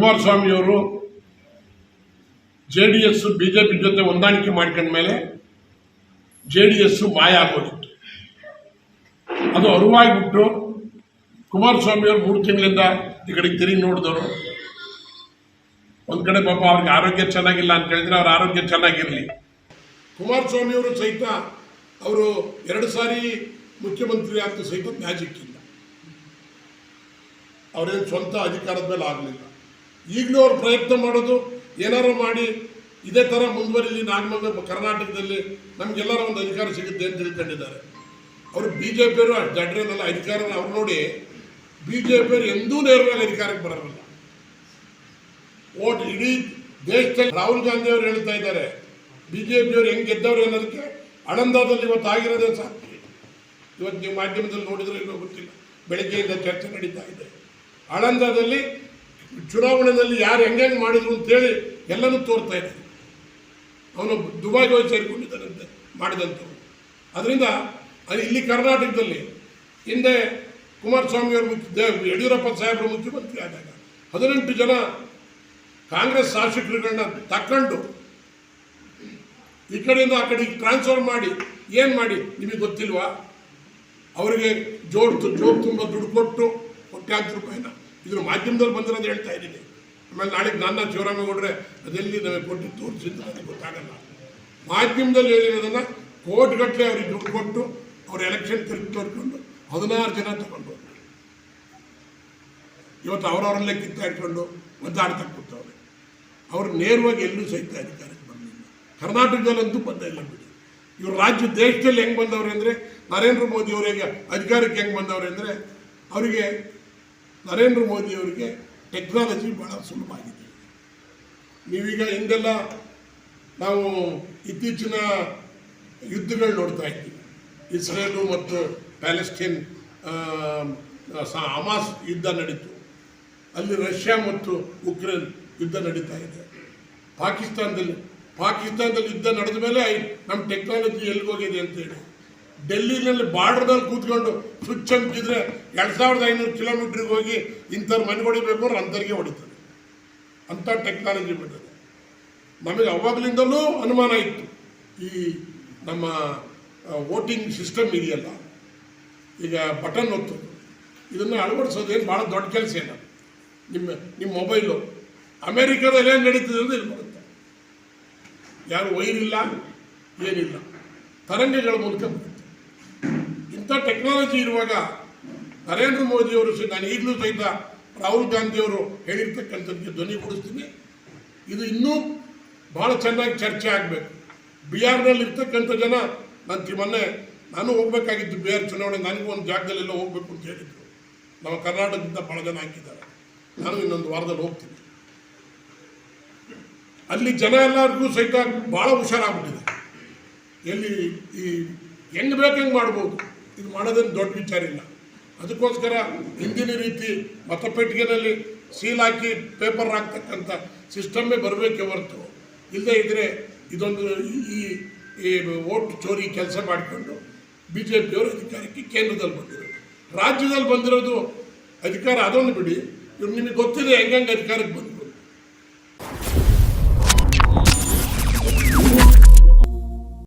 ಕುಮಾರಸ್ವಾಮಿಯವರು J D S BJP ಜೊತೆ ಹೊಂದಾಣಿಕೆ ಮಾಡ್ಕೊಂಡ ಮೇಲೆ ಜೆ ಡಿ ಎಸ್ ಮಾಯ ಆಗೋಗಿತ್ತು ಅದು ಅರಿವಾಗಿಬಿಟ್ಟು ಕುಮಾರಸ್ವಾಮಿಯವರು ಮೂರು ತಿಂಗಳಿಂದ ಈ ಕಡೆಗೆ ತಿರುಗಿ ನೋಡಿದವರು. ಒಂದ್ ಕಡೆ ಪಾಪ ಅವ್ರಿಗೆ ಆರೋಗ್ಯ ಚೆನ್ನಾಗಿಲ್ಲ ಅಂತ ಹೇಳಿದ್ರೆ ಅವ್ರ ಆರೋಗ್ಯ ಚೆನ್ನಾಗಿರಲಿ. ಕುಮಾರಸ್ವಾಮಿಯವರು ಸಹಿತ ಅವರು ಎರಡು ಸಾರಿ ಮುಖ್ಯಮಂತ್ರಿ ಆಗ್ತಾ ಸಹಿತ ಮ್ಯಾಜಿಕ್ ಇಲ್ಲ. ಅವರೇನು ಸ್ವಂತ ಅಧಿಕಾರದ ಮೇಲೆ ಆಗಲಿಲ್ಲ. ಈಗಲೂ ಅವ್ರು ಪ್ರಯತ್ನ ಮಾಡೋದು, ಏನಾರು ಮಾಡಿ ಇದೇ ಥರ ಮುಂದುವರಿಲಿ ನಾಗಮಂಗ ಕರ್ನಾಟಕದಲ್ಲಿ ನಮಗೆಲ್ಲರ ಒಂದು ಅಧಿಕಾರ ಸಿಗುತ್ತೆ ಅಂತ ತಿಳ್ಕೊಂಡಿದ್ದಾರೆ. ಅವರು ಬಿ ಜೆ ಪಿಯವರು ಅಷ್ಟು ಅಧಿಕಾರ ಅವ್ರು ನೋಡಿ ಬಿ ಜೆ ಪಿಯವರು ಎಂದೂ ನೇರವಾಗಿ ಅಧಿಕಾರಕ್ಕೆ ಬರೋಲ್ಲ ಓಟ್ ಇಡೀ ದೇಶದಲ್ಲಿ ರಾಹುಲ್ ಗಾಂಧಿ ಅವರು ಹೇಳ್ತಾ ಇದ್ದಾರೆ ಬಿ ಜೆ ಪಿಯವರು ಹೆಂಗೆ ಗೆದ್ದವ್ರು ಅನ್ನೋದಕ್ಕೆ ಆಳಂದದಲ್ಲಿ ಇವತ್ತು ಆಗಿರೋದೇ ಸಾಕು. ಇವತ್ತು ನೀವು ಮಾಧ್ಯಮದಲ್ಲಿ ನೋಡಿದ್ರೆ ಏನೋ ಗೊತ್ತಿಲ್ಲ. ಬೆಳಗ್ಗೆಯಿಂದ ಚರ್ಚೆ ನಡೀತಾ ಇದೆ. ಆಳಂದದಲ್ಲಿ ಚುನಾವಣೆಯಲ್ಲಿ ಯಾರು ಹೆಂಗೆ ಮಾಡಿದ್ರು ಅಂತೇಳಿ ಎಲ್ಲನೂ ತೋರ್ತಾ ಇದೆ. ಅವನು ದುಬಾಯ್ ಹೋಗಿ ಸೇರಿಕೊಂಡಿದ್ದಾನಂತೆ, ಮಾಡಿದಂಥವ್ರು. ಅದರಿಂದ ಅದು ಇಲ್ಲಿ ಕರ್ನಾಟಕದಲ್ಲಿ ಹಿಂದೆ ಕುಮಾರಸ್ವಾಮಿಯವರು ಮುಖ್ಯ ಯಡಿಯೂರಪ್ಪ ಸಾಹೇಬರು ಮುಖ್ಯಮಂತ್ರಿ ಆದಾಗ ಹದಿನೆಂಟು ಜನ ಕಾಂಗ್ರೆಸ್ ಶಾಸಕರುಗಳನ್ನ ತಕ್ಕಂಡು ಈ ಕಡೆಯಿಂದ ಆ ಕಡೆಗೆ ಟ್ರಾನ್ಸ್ಫರ್ ಮಾಡಿ ಏನು ಮಾಡಿ ನಿಮಗೆ ಗೊತ್ತಿಲ್ವಾ? ಅವರಿಗೆ ಜೋಡ್ ಜೋಬ್ ತುಂಬ ದುಡ್ಡು ಕೊಟ್ಟು ಕೋಟ್ಯಾಂತರ ರೂಪಾಯಿನ ಇದ್ರ ಮಾಧ್ಯಮದಲ್ಲಿ ಅಂತ ಹೇಳ್ತಾ ಇದ್ದೀನಿ. ಆಮೇಲೆ ನಾಳೆ ನನ್ನ ಶಿವರಾಮೇಗೌಡ್ರೆ ಅದೆಲ್ಲಿ ನಮಗೆ ಕೊಟ್ಟು ತೋರಿಸಿದ್ದು ನನಗೆ ಗೊತ್ತಾಗಲ್ಲ. ಮಾಧ್ಯಮದಲ್ಲಿ ಹೇಳಿರೋದನ್ನ ಕೋಟ್ಗಟ್ಟಲೆ ಅವ್ರಿಗೆ ದುಡ್ಡು ಕೊಟ್ಟು ಅವ್ರ ಎಲೆಕ್ಷನ್ ತಿರುಗಿ ತೋರ್ಕೊಂಡು ಹದಿನಾರು ಜನ ತಗೊಂಡು. ಇವತ್ತು ಅವರವರಲ್ಲೇ ಕಿತ್ತಾಡ್ಕೊಂಡು ಒದ್ದಾಡ್ತಾ ಕೂತವ್ರೆ. ಅವ್ರು ನೇರವಾಗಿ ಎಲ್ಲೂ ಸಹಿತ ಅಧಿಕಾರಕ್ಕೆ ಬರಲಿಲ್ಲ ಕರ್ನಾಟಕದಲ್ಲಂತೂ ಬಂದ ಇಲ್ಲ ಬಿಡಿ. ಇವ್ರ ರಾಜ್ಯ ದೇಶದಲ್ಲಿ ಹೆಂಗೆ ಬಂದವ್ರೆ ಅಂದರೆ ನರೇಂದ್ರ ಮೋದಿ ಅವರಿಗೆ ಅಧಿಕಾರಕ್ಕೆ ಹೆಂಗೆ ಬಂದವ್ರೆ ಅಂದರೆ ಅವರಿಗೆ ನರೇಂದ್ರ ಮೋದಿ ಅವರಿಗೆ ಟೆಕ್ನಾಲಜಿ ಭಾಳ ಸುಲಭ ಆಗಿದೆ. ನೀವೀಗ ಹಿಂದೆಲ್ಲ ನಾವು ಇತ್ತೀಚಿನ ಯುದ್ಧಗಳು ನೋಡ್ತಾ ಇದ್ದೀವಿ ಇಸ್ರೇಲು ಮತ್ತು ಪ್ಯಾಲೆಸ್ಟೀನ್ ಆ, ಸ- ಹಮಾಸ್ ಯುದ್ಧ ನಡೀತು. ಅಲ್ಲಿ ರಷ್ಯಾ ಮತ್ತು ಉಕ್ರೇನ್ ಯುದ್ಧ ನಡೀತಾ ಇದೆ. ಪಾಕಿಸ್ತಾನದಲ್ಲಿ ಪಾಕಿಸ್ತಾನದಲ್ಲಿ ಯುದ್ಧ ನಡೆದ ಮೇಲೆ ನಮ್ಮ ಟೆಕ್ನಾಲಜಿ ಎಲ್ಲಿಗೋಗಿದೆ ಅಂತೇಳಿ. ಡೆಲ್ಲಿನಲ್ಲಿ ಬಾರ್ಡರ್ನಲ್ಲಿ ಕೂತ್ಕೊಂಡು ಸ್ವಿಚ್ ಅಂತಿದ್ರೆ ಎರಡು ಸಾವಿರದ ಐನೂರು ಕಿಲೋಮೀಟ್ರಿಗೆ ಹೋಗಿ ಇಂಥವ್ರು ಮನೆ ಹೊಡಿಬೇಕು ಅಂದ್ರೆ ಅಂಥವ್ರಿಗೆ ಹೊಡಿತದೆ ಅಂಥ ಟೆಕ್ನಾಲಜಿ ಬಿಟ್ಟಿದೆ ನಮಗೆ ಅವಾಗಲಿಂದಲೂ ಅನುಮಾನ ಇತ್ತು. ಈ ನಮ್ಮ ವೋಟಿಂಗ್ ಸಿಸ್ಟಮ್ ಇದೆಯಲ್ಲ, ಈಗ ಬಟನ್ ಹೊತ್ತು ಇದನ್ನು ಅಳವಡಿಸೋದೇನು ಭಾಳ ದೊಡ್ಡ ಕೆಲಸ ಏನ ನಿಮ್ಮ ನಿಮ್ಮ ಮೊಬೈಲು ಅಮೇರಿಕಾದಲ್ಲಿ ಏನು ನಡೀತದೆ ಅಂದ್ರೆ ಇಲ್ಲಿ ಬರುತ್ತೆ. ಯಾರು ವೈರಿಲ್ಲ ಏನಿಲ್ಲ. ತರಂಗಗಳ ಮೂಲಕ ಇಂಥ ಟೆಕ್ನಾಲಜಿ ಇರುವಾಗ ನರೇಂದ್ರ ಮೋದಿಯವರು ಸಹ ನಾನು ಈಗಲೂ ಸಹಿತ ರಾಹುಲ್ ಗಾಂಧಿಯವರು ಧ್ವನಿ ಕೊಡಿಸ್ತೀನಿ. ಇದು ಇನ್ನೂ ಭಾಳ ಚೆನ್ನಾಗಿ ಚರ್ಚೆ ಆಗಬೇಕು. ಬಿಹಾರ್ನಲ್ಲಿ ಇರ್ತಕ್ಕಂಥ ಜನ, ನಾನು ಮೊನ್ನೆ ನಾನು ಹೋಗ್ಬೇಕಾಗಿತ್ತು ಬಿಹಾರ್ ಚುನಾವಣೆ, ನನಗೂ ಒಂದು ಜಾಗದಲ್ಲೆಲ್ಲ ಹೋಗ್ಬೇಕು ಅಂತ ಹೇಳಿದ್ರು. ನಮ್ಮ ಕರ್ನಾಟಕದಿಂದ ಭಾಳ ಜನ ಹಾಕಿದ್ದಾರೆ. ನಾನು ಇನ್ನೊಂದು ವಾರದಲ್ಲಿ ಹೋಗ್ತೀನಿ. ಅಲ್ಲಿ ಜನ ಎಲ್ಲರಿಗೂ ಸಹಿತ ಭಾಳ ಹುಷಾರಾಗ್ಬಿಟ್ಟಿದೆ. ಎಲ್ಲಿ ಈ ಹೆಂಗೆ ಬೇಕು ಹೆಂಗೆ ಮಾಡ್ಬೋದು? ಇದು ಮಾಡೋದೇನು ದೊಡ್ಡ ವಿಚಾರ ಇಲ್ಲ. ಅದಕ್ಕೋಸ್ಕರ ಹಿಂದಿನ ರೀತಿ ಮತಪೆಟ್ಟಿಗೆನಲ್ಲಿ ಸೀಲ್ ಹಾಕಿ ಪೇಪರ್ ಹಾಕ್ತಕ್ಕಂಥ ಸಿಸ್ಟಮ್ಮೇ ಬರಬೇಕೆ ಹೊರತು. ಇಲ್ಲದೇ ಇದ್ದರೆ ಇದೊಂದು ಈ ಈ ಓಟ್ ಚೋರಿ ಕೆಲಸ ಮಾಡಿಕೊಂಡು ಬಿ ಜೆ ಪಿಯವರು ಅಧಿಕಾರಕ್ಕೆ ಕೇಂದ್ರದಲ್ಲಿ ಬಂದಿರೋದು. ರಾಜ್ಯದಲ್ಲಿ ಬಂದಿರೋದು ಅಧಿಕಾರ ಅದೊಂದು ಬಿಡಿ. ಇವ್ರು ನಿಮಗೆ ಗೊತ್ತಿದೆ ಹೆಂಗಂಗೆ ಅಧಿಕಾರಕ್ಕೆ ಬಂದು